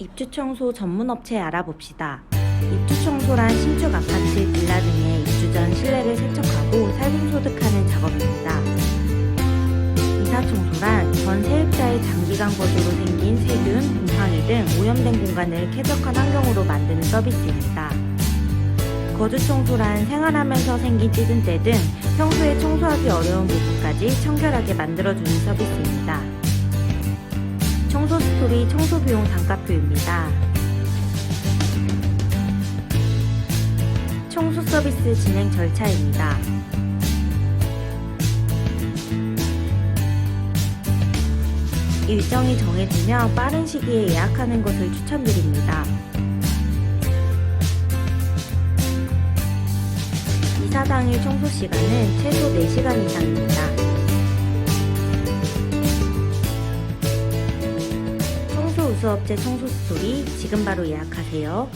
입주 청소 전문 업체 알아봅시다. 입주 청소란 신축 아파트, 빌라 등의 입주 전 실내를 세척하고 살균 소득하는 작업입니다. 이사 청소란 전 세입자의 장기간 거주로 생긴 세균, 곰팡이 등 오염된 공간을 쾌적한 환경으로 만드는 서비스입니다. 거주 청소란 생활하면서 생긴 찌든 때 등 평소에 청소하기 어려운 부분까지 청결하게 만들어주는 서비스입니다. 스토리 청소 비용 단가표입니다. 청소 서비스 진행 절차입니다. 일정이 정해지면 빠른 시기에 예약하는 것을 추천드립니다. 이사 당일 청소 시간은 최소 4시간 이상입니다. 청소 우수업체 청소 스토리 지금 바로 예약하세요.